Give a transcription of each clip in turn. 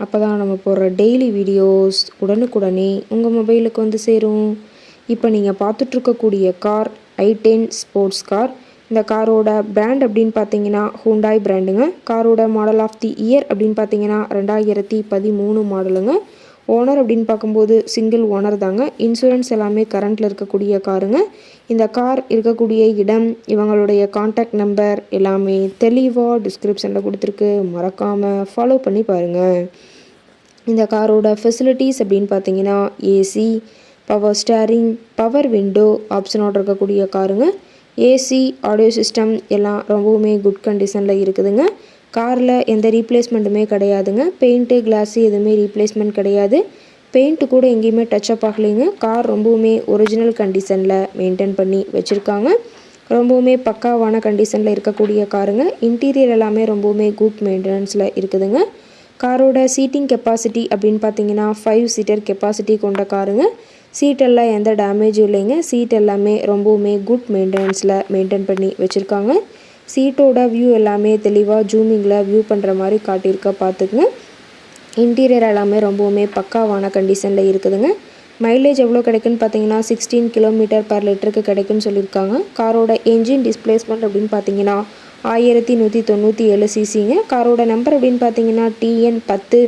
அப்போ தான் நம்ம போடுற டெய்லி வீடியோஸ் உடனுக்குடனே உங்கள் மொபைலுக்கு வந்து சேரும். இப்போ நீங்கள் பார்த்துட்ருக்கக்கூடிய car I ten sports car இந்த காரோட பிராண்ட் அப்படின்னு பார்த்தீங்கன்னா ஹூண்டாய் பிராண்டுங்க காரோட மாடல் ஆஃப் தி இயர் அப்படின்னு பார்த்தீங்கன்னா ரெண்டாயிரத்தி பதிமூணு மாடலுங்க ஓனர் அப்படின்னு பார்க்கும்போது சிங்கிள் ஓனர் தாங்க. இன்சூரன்ஸ் எல்லாமே கரண்ட்டில் இருக்கக்கூடிய காருங்க. இந்த கார் இருக்கக்கூடிய இடம் இவங்களுடைய காண்டாக்ட் நம்பர் எல்லாமே தெளிவாக டிஸ்கிரிப்ஷனில் கொடுத்துருக்கு. மறக்காமல் ஃபாலோ பண்ணி பாருங்கள் இந்த காரோட ஃபெசிலிட்டிஸ் அப்படின்னு பார்த்தீங்கன்னா AC power steering power window ஆப்ஷனோட இருக்கக்கூடிய காருங்க. ஏசி ஆடியோ சிஸ்டம் எல்லாம் ரொம்பவுமே குட் கண்டிஷனில் இருக்குதுங்க. காரில் எந்த ரீப்ளேஸ்மெண்ட்டுமே கிடையாதுங்க. பெயிண்ட்டு கிளாஸு எதுவுமே ரீப்ளேஸ்மெண்ட் கிடையாது. பெயிண்ட்டு கூட எங்கேயுமே டச்சப் ஆகலைங்க. கார் ரொம்பவுமே ஒரிஜினல் கண்டிஷனில் மெயின்டைன் பண்ணி வச்சுருக்காங்க. ரொம்பவுமே பக்காவான கண்டிஷனில் இருக்கக்கூடிய காருங்க. இன்டீரியர் எல்லாமே ரொம்பவுமே குட் மெயின்டெனன்ஸில் இருக்குதுங்க. காரோட சீட்டிங் கெப்பாசிட்டி அப்படின்னு பார்த்தீங்கன்னா ஃபைவ் சீட்டர் கெப்பாசிட்டி கொண்ட காருங்க. சீட்டெல்லாம் எந்த டேமேஜும் இல்லைங்க. சீட் எல்லாமே ரொம்பவுமே குட் மெயின்டெனன்ஸில் மெயின்டைன் பண்ணி வச்சுருக்காங்க. சீட்டோட வியூ எல்லாமே தெளிவாக ஜூமிங்கில் வியூ பண்ணுற மாதிரி காட்டியிருக்க பார்த்துக்குங்க. இன்டீரியர் எல்லாமே ரொம்பவுமே பக்காவான கண்டிஷனில் இருக்குதுங்க. மைலேஜ் எவ்வளோ கிடைக்குன்னு பார்த்தீங்கன்னா சிக்ஸ்டீன் கிலோமீட்டர் பர் லிட்டருக்கு கிடைக்குன்னு சொல்லியிருக்காங்க. காரோட என்ஜின் டிஸ்பிளேஸ்மெண்ட் அப்படின்னு பார்த்தீங்கன்னா ஆயிரத்தி நூற்றி தொண்ணூற்றி ஏழு சிசிங்க. காரோட நம்பர் அப்படின்னு பார்த்தீங்கன்னா டிஎன் பத்து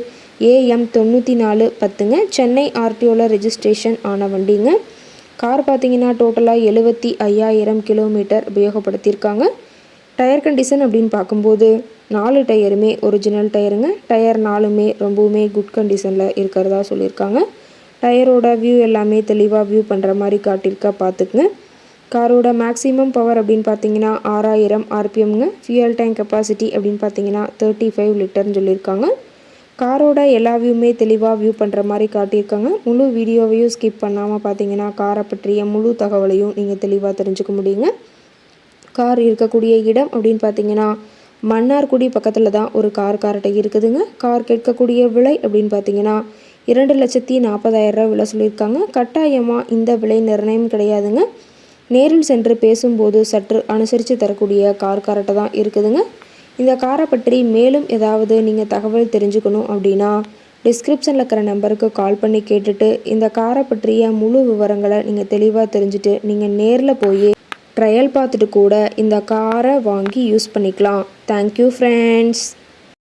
ஏஎம் தொண்ணூற்றி நாலு பத்துங்க. சென்னை ஆர்டிஓவில் ரெஜிஸ்ட்ரேஷன் ஆன வண்டிங்க. கார் பார்த்தீங்கன்னா டோட்டலாக எழுபத்தி ஐயாயிரம் கிலோமீட்டர் உபயோகப்படுத்தியிருக்காங்க. டயர் கண்டிஷன் அப்படின்னு பார்க்கும்போது நாலு டயருமே ஒரிஜினல் டயருங்க. டயர் நாலுமே ரொம்பவுமே குட் கண்டிஷனில் இருக்கிறதா சொல்லியிருக்காங்க. டயரோட வியூ எல்லாமே தெளிவாக வியூ பண்ணுற மாதிரி காட்டியிருக்கா பார்த்துக்குங்க. காரோட மேக்ஸிமம் பவர் அப்படின்னு பார்த்தீங்கன்னா ஆறாயிரம் ஆர்பிஎம்ங்க. ஃபியூயல் டேங்க் கெப்பாசிட்டி அப்படின்னு பார்த்தீங்கன்னா தேர்ட்டி ஃபைவ் லிட்டர்னு சொல்லியிருக்காங்க. காரோட எல்லா வியூமே தெளிவாக வியூ பண்ணுற மாதிரி காட்டியிருக்காங்க. முழு வீடியோவையும் ஸ்கிப் பண்ணாமல் பார்த்தீங்கன்னா காரை பற்றிய முழு தகவலையும் நீங்கள் தெளிவாக தெரிஞ்சுக்க முடியுங்க. கார் இருக்கக்கூடிய இடம் அப்படின்னு பார்த்தீங்கன்னா மன்னார்குடி பக்கத்தில் தான் ஒரு கார் கார்ட்டை இருக்குதுங்க. கார் கேட்கக்கூடிய விலை அப்படின்னு பார்த்தீங்கன்னா இரண்டு லட்சத்தி நாற்பதாயிரரூவா விலை சொல்லியிருக்காங்க. கட்டாயமாக இந்த விலை நிர்ணயம் கிடையாதுங்க. நேரில் சென்று பேசும்போது சற்று அனுசரித்து தரக்கூடிய கார் கார்ட்டை தான் இருக்குதுங்க. இந்த காரை பற்றி மேலும் ஏதாவது நீங்கள் தகவல் தெரிஞ்சுக்கணும் அப்படின்னா டிஸ்கிரிப்ஷனில் இருக்கிற நம்பருக்கு கால் பண்ணி கேட்டுட்டு இந்த காரை பற்றிய முழு விவரங்களை நீங்கள் தெளிவாக தெரிஞ்சுட்டு நீங்கள் நேரில் போய் ட்ரையல் பார்த்துட்டு கூட இந்த காரை வாங்கி யூஸ் பண்ணிக்கலாம். Thank you friends